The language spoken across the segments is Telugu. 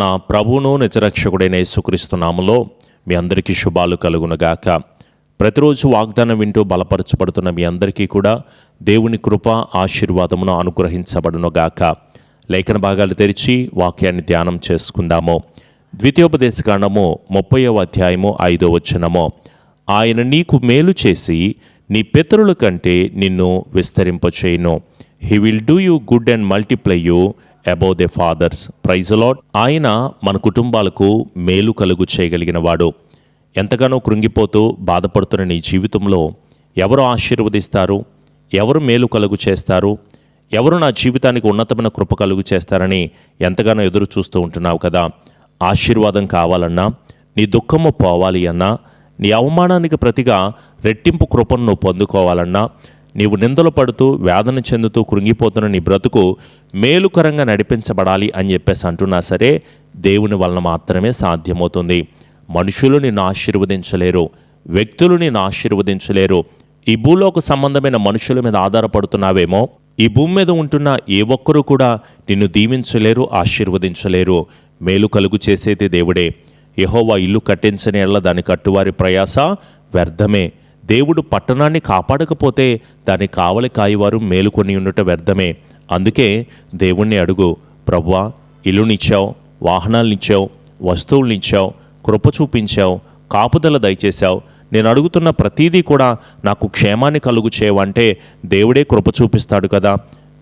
నా ప్రభువును నిజరక్షకుడైన యేసుక్రీస్తునామలో మీ అందరికీ శుభాలు కలుగునగాక. ప్రతిరోజు వాగ్దానం వింటూ బలపరచబడుతున్న మీ అందరికీ కూడా దేవుని కృప ఆశీర్వాదమును అనుగ్రహించబడునుగాక. లేఖన భాగాలు తెరిచి వాక్యాన్ని ధ్యానం చేసుకుందాము. ద్వితీయోపదేశ కాండము అధ్యాయము ఐదో వచనము. ఆయన నీకు మేలు చేసి నీ పితరుల కంటే నిన్ను విస్తరింపచేయును. He will do you good and multiply you above the fathers praise lord ఆయన మన కుటుంబాలకు మేలు కలుగు చేయగలిగిన వాడు. ఎంతగానో కృంగిపోతూ బాధపడుతున్న నీ జీవితంలో ఎవరు ఆశీర్వదిస్తారు? ఎవరు మేలు కలుగు చేస్తారు? ఎవరు నా జీవితానికి ఉన్నతమైన కృప కలుగు చేస్తారని ఎంతగానో ఎదురు చూస్తూ ఉంటున్నావు కదా. ఆశీర్వాదం కావాలన్నా నీ దుఃఖము పోవాలి అన్నా నీ అవమానానికి ప్రతిగా రెట్టింపు కృపను నువ్వు పొందుకోవాలన్నా నీవు నిందలు పడుతూ వేదన చెందుతూ కృంగిపోతున్న నీ బ్రతుకు మేలుకరంగా నడిపించబడాలి అని చెప్పేసి అంటున్నా సరే దేవుని వలన మాత్రమే సాధ్యమవుతుంది. మనుషులు నిన్ను ఆశీర్వదించలేరు వ్యక్తులు నిన్ను ఆశీర్వదించలేరు. ఈ భూలోక సంబంధమైన మనుషుల మీద ఆధారపడుతున్నావేమో ఈ భూమి మీద ఉంటున్న ఏ ఒక్కరూ కూడా నిన్ను దీవించలేరు ఆశీర్వదించలేరు. మేలు కలుగు చేసేది దేవుడే. యహోవా ఇల్లు కట్టించని ఎళ్ళ దాని కట్టువారి ప్రయాస వ్యర్థమే. దేవుడు పట్టణాన్ని కాపాడకపోతే దాని కావలి కాయవారు మేలుకొని ఉండట వ్యర్థమే. అందుకే దేవుణ్ణి అడుగు ప్రవ్వా ఇల్లునిచ్చావు వాహనాలనిచ్చావు వస్తువులనిచ్చావు కృప చూపించావు కాపుదల దయచేశావు. నేను అడుగుతున్న ప్రతీదీ కూడా నాకు క్షేమాన్ని కలుగు చేయవంటే దేవుడే కృప చూపిస్తాడు కదా.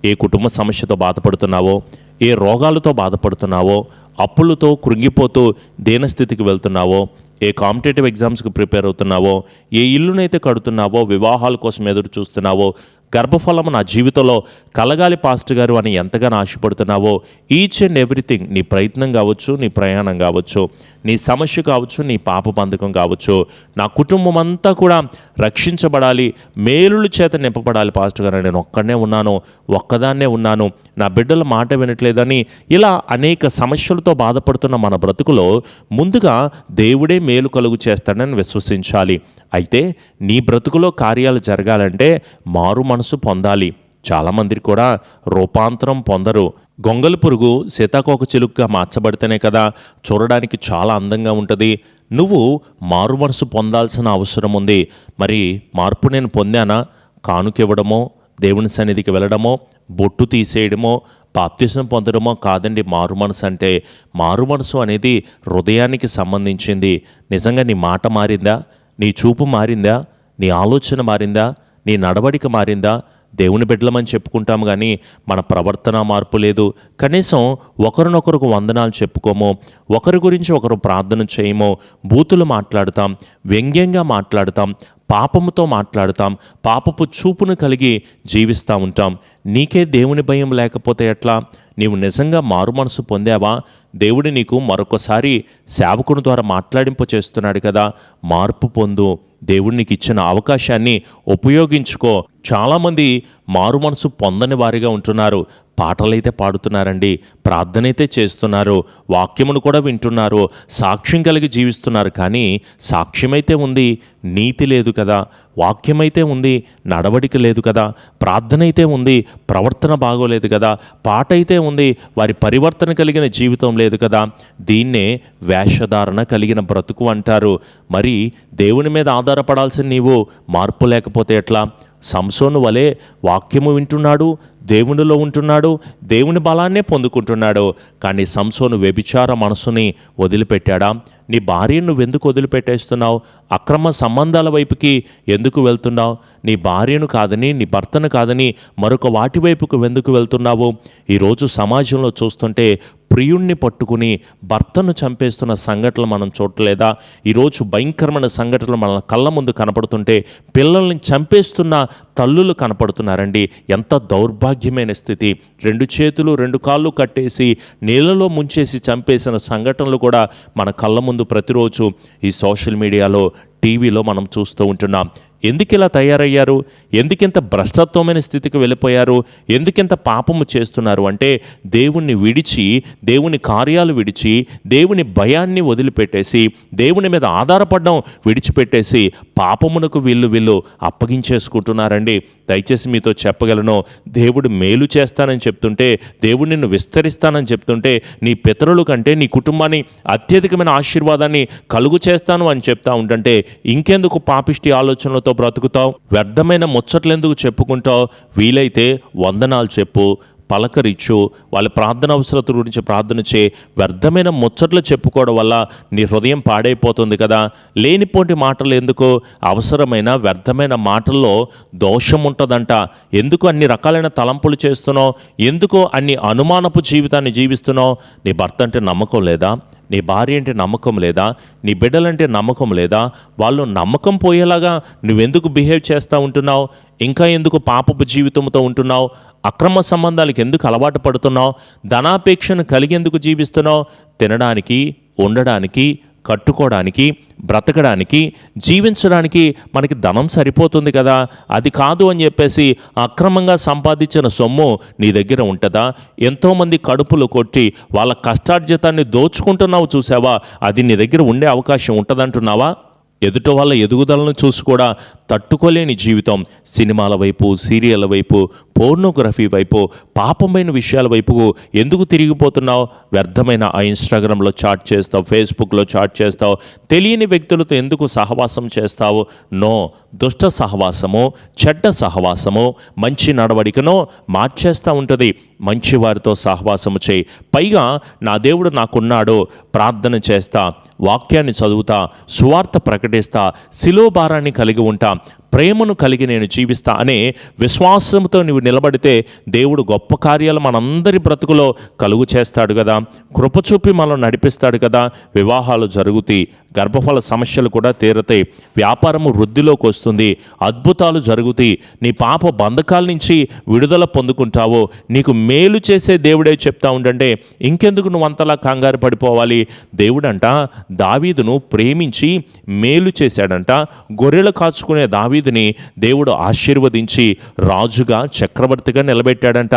ఏ కుటుంబ సమస్యతో బాధపడుతున్నావో ఏ రోగాలతో బాధపడుతున్నావో అప్పులతో కృంగిపోతూ దీనస్థితికి వెళ్తున్నావో ఏ కాంపిటేటివ్ ఎగ్జామ్స్కి ప్రిపేర్ అవుతున్నావో ఏ ఇల్లునైతే కడుతున్నావో వివాహాల కోసం ఎదురు చూస్తున్నావో గర్భఫలం నా జీవితంలో కలగాలి పాస్టర్ గారు అని ఎంతగానో ఆశపడుతున్నావో ఈచ్ అండ్ ఎవ్రీథింగ్ నీ ప్రయత్నం కావచ్చు నీ ప్రయాణం కావచ్చు నీ సమస్య కావచ్చు నీ పాప బంధకం కావచ్చు నా కుటుంబం అంతా కూడా రక్షించబడాలి మేలుల చేత నింపబడాలి పాస్టర్ గారు నేను ఒక్కడనే ఉన్నాను ఒక్కదాన్నే ఉన్నాను నా బిడ్డల మాట వినట్లేదని ఇలా అనేక సమస్యలతో బాధపడుతున్న మన బ్రతుకులో ముందుగా దేవుడే మేలు కలుగు చేస్తాడని విశ్వసించాలి. అయితే నీ బ్రతుకులో కార్యాలు జరగాలంటే మారు మనసు పొందాలి. చాలామందికి కూడా రూపాంతరం పొందరు. గొంగలి పురుగు సీతాకోక చిలుకగా మార్చబడితేనే కదా చూడడానికి చాలా అందంగా ఉంటుంది. నువ్వు మారు మనసు పొందాల్సిన అవసరం ఉంది. మరి మార్పు నేను పొందానా? కానుకివ్వడమో దేవుని సన్నిధికి వెళ్ళడమో బొట్టు తీసేయడమో బాప్తిసం పొందడమో కాదండి మారు మనసు అంటే. మారు మనసు అనేది హృదయానికి సంబంధించింది. నిజంగా నీ మాట మారిందా? నీ చూపు మారిందా? నీ ఆలోచన మారిందా? నీ నడవడిక మారిందా? దేవుని బిడ్డలమని చెప్పుకుంటాము కానీ మన ప్రవర్తన మార్పు లేదు. కనీసం ఒకరినొకరికి వందనాలు చెప్పుకోము. ఒకరి గురించి ఒకరు ప్రార్థన చేయము. బూతులు మాట్లాడతాం. వ్యంగ్యంగా మాట్లాడతాం. పాపముతో మాట్లాడతాం. పాపపు చూపును కలిగి జీవిస్తూ ఉంటాం. నీకే దేవుని భయం లేకపోతే ఎట్లా? నీవు నిజంగా మారు మనసు పొందావా? దేవుడు నీకు మరొకసారి సేవకుని ద్వారా మాట్లాడింపు చేస్తున్నాడు కదా. మార్పు పొందు. దేవుడు నీకు ఇచ్చిన అవకాశాన్ని ఉపయోగించుకో. చాలామంది మారు మనసు పొందని వారిగా ఉంటున్నారు. పాటలైతే పాడుతున్నారండి ప్రార్థన అయితే చేస్తున్నారు వాక్యమును కూడా వింటున్నారు సాక్ష్యం కలిగి జీవిస్తున్నారు కానీ సాక్ష్యమైతే ఉంది నీతి లేదు కదా వాక్యమైతే ఉంది నడవడిక లేదు కదా ప్రార్థన అయితే ఉంది ప్రవర్తన బాగోలేదు కదా పాట అయితే ఉంది వారి పరివర్తన కలిగిన జీవితం లేదు కదా దీన్నే వేషధారణ కలిగిన బ్రతుకు అంటారు. మరి దేవుని మీద ఆధారపడాల్సిన నీవు మార్పు లేకపోతే ఎట్లా? సంసోను వలె వాక్యము వింటున్నాడు దేవునిలో ఉంటున్నాడు దేవుని బలాన్నే పొందుకుంటున్నాడు. కానీ సంసోను వ్యభిచార మనసుని వదిలిపెట్టాడా? నీ భార్యను నువ్వెందుకు వదిలిపెట్టేస్తున్నావు? అక్రమ సంబంధాల వైపుకి ఎందుకు వెళ్తున్నావు? నీ భార్యను కాదని నీ భర్తను కాదని మరొక వాటి వైపుకు ఎందుకు వెళ్తున్నావు? ఈరోజు సమాజంలో చూస్తుంటే ప్రియుణ్ణి పట్టుకుని భర్తను చంపేస్తున్న సంఘటనలు మనం చూడలేదా? ఈరోజు భయంకరమైన సంఘటనలు మన కళ్ళ ముందు కనపడుతుంటే పిల్లల్ని చంపేస్తున్న తల్లులు కనపడుతున్నారండి. ఎంత దౌర్భాగ్యమైన స్థితి. రెండు చేతులు రెండు కాళ్ళు కట్టేసి నీళ్ళలో ముంచేసి చంపేసిన సంఘటనలు కూడా మన కళ్ళ ముందు ప్రతిరోజు ఈ సోషల్ మీడియాలో టీవీలో మనం చూస్తూ ఉంటున్నాం. ఎందుకు ఇలా తయారయ్యారు? ఎందుకింత భ్రష్టత్వమైన స్థితికి వెళ్ళిపోయారు? ఎందుకింత పాపము చేస్తున్నారు? అంటే దేవుణ్ణి విడిచి దేవుని కార్యాలు విడిచి దేవుని భయాన్ని వదిలిపెట్టేసి దేవుని మీద ఆధారపడడం విడిచిపెట్టేసి పాపమునకు వీళ్ళు వీళ్ళు అప్పగించేసుకుంటున్నారండి. దయచేసి మీతో చెప్పగలను దేవుడు మేలు చేస్తానని చెప్తుంటే దేవుడు నిన్ను విస్తరిస్తానని చెప్తుంటే నీ పితరుల కంటే నీ కుటుంబాన్ని అత్యధికమైన ఆశీర్వాదాన్ని కలుగు చేస్తాను అని చెప్తా ఉంటుంటే ఇంకెందుకు పాపిష్టి ఆలోచనలతో బ్రతుకుతావు? వ్యర్థమైన ముచ్చట్లు ఎందుకు చెప్పుకుంటావు? వీలైతే వందనాలు చెప్పు పలకరిచ్చు వాళ్ళ ప్రార్థన అవసరత గురించి ప్రార్థన చే వ్యర్థమైన ముచ్చట్లు చెప్పుకోవడం వల్ల నీ హృదయం పాడైపోతుంది కదా. లేనిపోటి మాటలు ఎందుకు? అవసరమైన వ్యర్థమైన మాటల్లో దోషం ఉంటుందంట ఎందుకు అన్ని రకాలైన తలంపులు చేస్తున్నావు? ఎందుకు అన్ని అనుమానపు జీవితాన్ని జీవిస్తున్నావు? నీ భర్త అంటే నమ్మకం లేదా? నీ భార్య అంటే నమ్మకం లేదా? నీ బిడ్డలంటే నమ్మకం లేదా? వాళ్ళు నమ్మకం పోయేలాగా నువ్వెందుకు బిహేవ్ చేస్తూ ఉంటున్నావు? ఇంకా ఎందుకు పాపపు జీవితంతో ఉంటున్నావు? అక్రమ సంబంధాలకు ఎందుకు అలవాటు పడుతున్నావు? ధనాపేక్షను కలిగేందుకు జీవిస్తున్నావు? తినడానికి ఉండడానికి కట్టుకోవడానికి బ్రతకడానికి జీవించడానికి మనకి ధనం సరిపోతుంది కదా. అది కాదు అని చెప్పేసి అక్రమంగా సంపాదించిన సొమ్ము నీ దగ్గర ఉంటుందా? ఎంతోమంది కడుపులు కొట్టి వాళ్ళ కష్టార్జితాన్ని దోచుకుంటున్నావు చూసావా? అది నీ దగ్గర ఉండే అవకాశం ఉంటుందంటున్నావా? ఎదుట వాళ్ళ ఎదుగుదలను చూసి కూడా తట్టుకోలేని జీవితం. సినిమాల వైపు సీరియళ్ళ వైపు పోర్నోగ్రఫీ వైపు పాపమైన విషయాల వైపు ఎందుకు తిరిగిపోతున్నావు? వ్యర్థమైన ఆ ఇన్స్టాగ్రామ్లో చాట్ చేస్తావు ఫేస్బుక్లో చాట్ చేస్తావు తెలియని వ్యక్తులతో ఎందుకు సహవాసం చేస్తావు? నో దుష్ట సహవాసము చెడ్డ సహవాసము మంచి నడవడికను మార్చేస్తూ ఉంటుంది. మంచి వారితో సహవాసము చేయి. పైగా నా దేవుడు నాకున్నాడు ప్రార్థన చేస్తా. వాక్యాన్ని చదువుతా సువార్త ప్రకటిస్తా శిలో భారాన్ని కలిగి ఉంటా ప్రేమను కలిగి నేను జీవిస్తా అనే విశ్వాసంతో నువ్వు నిలబడితే దేవుడు గొప్ప కార్యాలు మనందరి బ్రతుకులో కలుగు చేస్తాడు కదా. కృపచూపి మనం నడిపిస్తాడు కదా. వివాహాలు జరుగుతాయి గర్భఫల సమస్యలు కూడా తీరతాయి వ్యాపారము వృద్ధిలోకి వస్తుంది అద్భుతాలు జరుగుతాయి నీ పాప బంధకాల నుంచి విడుదల పొందుకుంటావు నీకు మేలు చేసే దేవుడే చెప్తా ఉండంటే ఇంకెందుకు నువ్వు అంతలా కంగారు పడిపోవాలి? దేవుడంట దావీదును ప్రేమించి మేలు చేశాడంట గొర్రెలు కాచుకునే దావీదుని దేవుడు ఆశీర్వదించి రాజుగా చక్రవర్తిగా నిలబెట్టాడంట.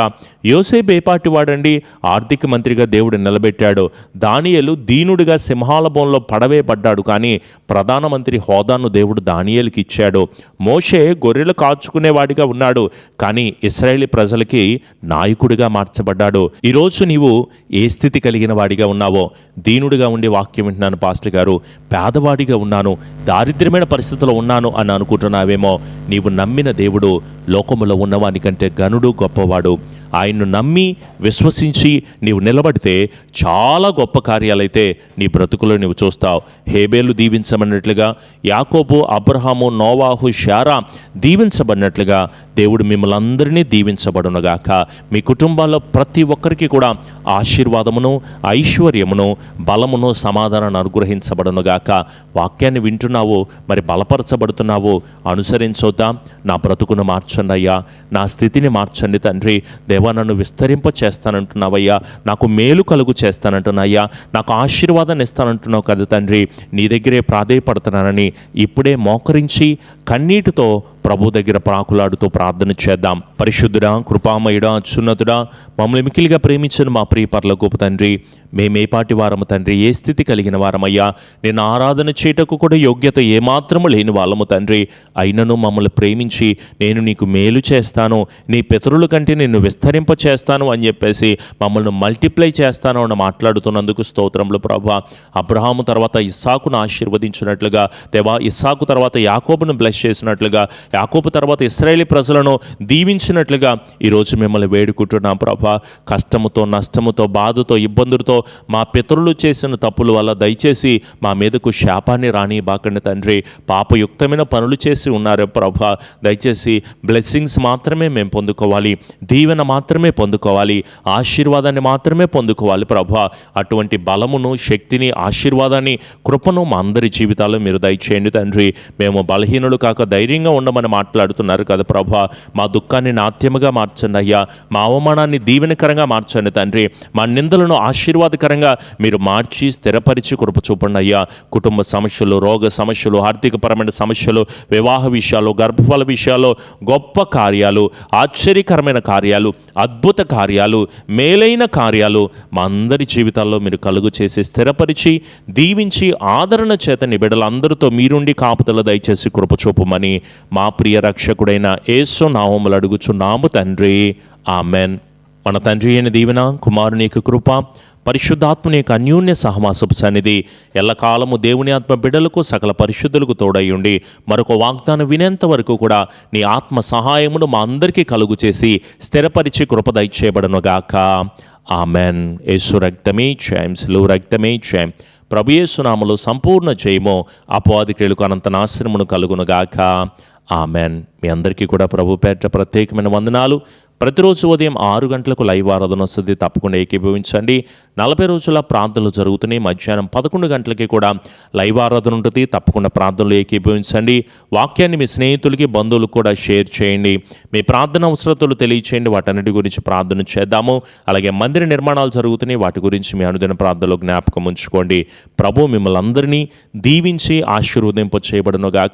యోసేపు ఏపాటి వాడండి? ఆర్థిక మంత్రిగా దేవుడు నిలబెట్టాడు. దానియలు దీనుడిగా సింహాలభంలో పడవేయబడ్డాడు కానీ ప్రధానమంత్రి హోదాను దేవుడు దానియలకి ఇచ్చాడు. మోషే గొర్రెలు కాచుకునేవాడిగా ఉన్నాడు. కానీ ఇస్రాయేలీ ప్రజలకి నాయకుడిగా మార్చబడ్డాడు. ఈరోజు నీవు ఏ స్థితి కలిగిన వాడిగా ఉన్నావో? దీనుడిగా ఉండే వాక్యం వింటున్నాను పాస్టర్ గారు. పేదవాడిగా ఉన్నాను. దారిద్ర్యమైన పరిస్థితిలో ఉన్నాను అని అనుకుంటున్నావేమో నీవు నమ్మిన దేవుడు లోకములో ఉన్నవాని కంటే గనుడు గొప్పవాడు. ఆయన్ను నమ్మి విశ్వసించి నీవు నిలబడితే చాలా గొప్ప కార్యాలైతే నీ బ్రతుకులో నీవు చూస్తావు. హేబేలు దీవించబడినట్లుగా యాకోబు అబ్రహాము నోవాహు శారా దీవించబడినట్లుగా దేవుడు మిమ్మల్ని అందరినీ దీవించబడునగాక. మీ కుటుంబాల్లో ప్రతి ఒక్కరికి కూడా ఆశీర్వాదమును ఐశ్వర్యమును బలమును సమాధానాన్ని అనుగ్రహించబడునుగాక. వాక్యాన్ని వింటున్నావు మరి బలపరచబడుతున్నావు అనుసరించొద్దాం? నా బ్రతుకును మార్చండి అయ్యా నా స్థితిని మార్చండి తండ్రి. దేవా నన్ను విస్తరింప చేస్తానంటున్నావయ్యా నాకు మేలు కలుగు చేస్తానంటున్నాయ్యా. నాకు ఆశీర్వాదాన్ని ఇస్తానంటున్నావు కదా తండ్రి. నీ దగ్గరే ప్రాధేయపడుతున్నానని ఇప్పుడే మోకరించి కన్నీటితో ప్రభు దగ్గర ప్రాకులాడుతూ ప్రార్థన చేద్దాం. పరిశుద్ధుడా కృపామయుడా అత్యున్నతుడా మమ్మల్ని మికిలిగా ప్రేమించిన మా ప్రియ పర్లకు తండ్రి మేమేపాటి వారము తండ్రి ఏ స్థితి కలిగిన వారమయ్యా? నేను ఆరాధన చేయటకు కూడా యోగ్యత ఏమాత్రము లేని వాళ్ళము తండ్రి. అయినను మమ్మల్ని ప్రేమించి నేను నీకు మేలు చేస్తాను నీ పితరుల కంటే నిన్ను విస్తరింప చేస్తాను అని చెప్పేసి మమ్మల్ని మల్టిప్లై చేస్తాను అని మాట్లాడుతున్నందుకు స్తోత్రములు ప్రభా. అబ్రహాము తర్వాత ఇస్సాకును ఆశీర్వదించినట్లుగా దేవా ఇస్సాకు తర్వాత యాకోబును బ్లెస్ చేసినట్లుగా యాకోబు తర్వాత ఇస్రాయేలీ ప్రజలను దీవించినట్లుగా ఈరోజు మిమ్మల్ని వేడుకుంటున్నాం ప్రభా. కష్టముతో నష్టముతో బాధతో ఇబ్బందులతో మా పితరులు చేసిన తప్పుల వల్ల దయచేసి మా మీదకు శాపాన్ని రాని బాకండి తండ్రి. పాపయుక్తమైన పనులు చేసి ఉన్నారు ప్రభా. దయచేసి బ్లెస్సింగ్స్ మాత్రమే మేము పొందుకోవాలి. దీవెన మాత్రమే పొందుకోవాలి. ఆశీర్వాదాన్ని మాత్రమే పొందుకోవాలి ప్రభా. అటువంటి బలమును శక్తిని ఆశీర్వాదాన్ని కృపను మా అందరి జీవితాల్లో మీరు దయచేయండి తండ్రి. మేము బలహీనులు కాక ధైర్యంగా ఉండమని అని మాట్లాడుతున్నారు కదా ప్రభా. మా దుఃఖాన్ని నాట్యముగా మార్చండి అయ్యా. మా అవమానాన్ని దీవెనకరంగా మార్చండి తండ్రి. మా నిందలను ఆశీర్వాదకరంగా మీరు మార్చి స్థిరపరిచి కృప చూపండి అయ్యా. కుటుంబ సమస్యలు రోగ సమస్యలు ఆర్థికపరమైన సమస్యలు వివాహ విషయాలు గర్భఫల విషయాలు గొప్ప కార్యాలు ఆశ్చర్యకరమైన కార్యాలు అద్భుత కార్యాలు మేలైన కార్యాలు మా అందరి జీవితాల్లో మీరు కలుగు చేసి స్థిరపరిచి దీవించి ఆదరణ చేత నిబిడలందరితో మీరుండి కాపుదల దయచేసి కృప చూపమని మా ప్రియ రక్షకుడైన ఏసు నామములు అడుగుచున్నాము తండ్రి. ఆమెన్. మన తండ్రి అయిన దీవెన కుమారుని యొక్క కృప పరిశుద్ధాత్మని యొక్క అన్యోన్య సహవాసపు సన్నిధి ఎల్లకాలము దేవుని ఆత్మ బిడ్డలకు సకల పరిశుద్ధులకు తోడయ్యుండి మరొక వాగ్దానం వినేంత వరకు కూడా నీ ఆత్మ సహాయమును మా అందరికీ కలుగు చేసి స్థిరపరిచి కృపదయచేయబడనుగాక ఆమెన్. యేసు రక్తమే క్షయం సిలువు రక్తమే క్షయం. ప్రభు యేసునామలు సంపూర్ణ జయము అపవాది క్రియలకు అనంత నాశనమును కలుగునుగాక. ఆమెన్. మీ అందరికీ కూడా ప్రభు పేట ప్రత్యేకమైన వందనాలు. ప్రతిరోజు ఉదయం ఆరు గంటలకు లైవ్ ఆరాధన వస్తుంది. తప్పకుండా ఏకీభవించండి. నలభై రోజుల ప్రాంతాలు జరుగుతున్నాయి. మధ్యాహ్నం పదకొండు గంటలకి కూడా లైవ్ ఆరాధన ఉంటుంది. తప్పకుండా ప్రాంతంలో ఏకీభవించండి. వాక్యాన్ని మీ స్నేహితులకి బంధువులకు కూడా షేర్ చేయండి. మీ ప్రార్థన అవసరతలు తెలియచేయండి. వాటన్నిటి గురించి ప్రార్థన చేద్దాము. అలాగే మందిర నిర్మాణాలు జరుగుతున్నాయి. వాటి గురించి మీ అనుదిన ప్రార్థనలో జ్ఞాపకం ఉంచుకోండి. ప్రభు మిమ్మల్ని అందరినీ దీవించి ఆశీర్వదింప చేయబడనుగా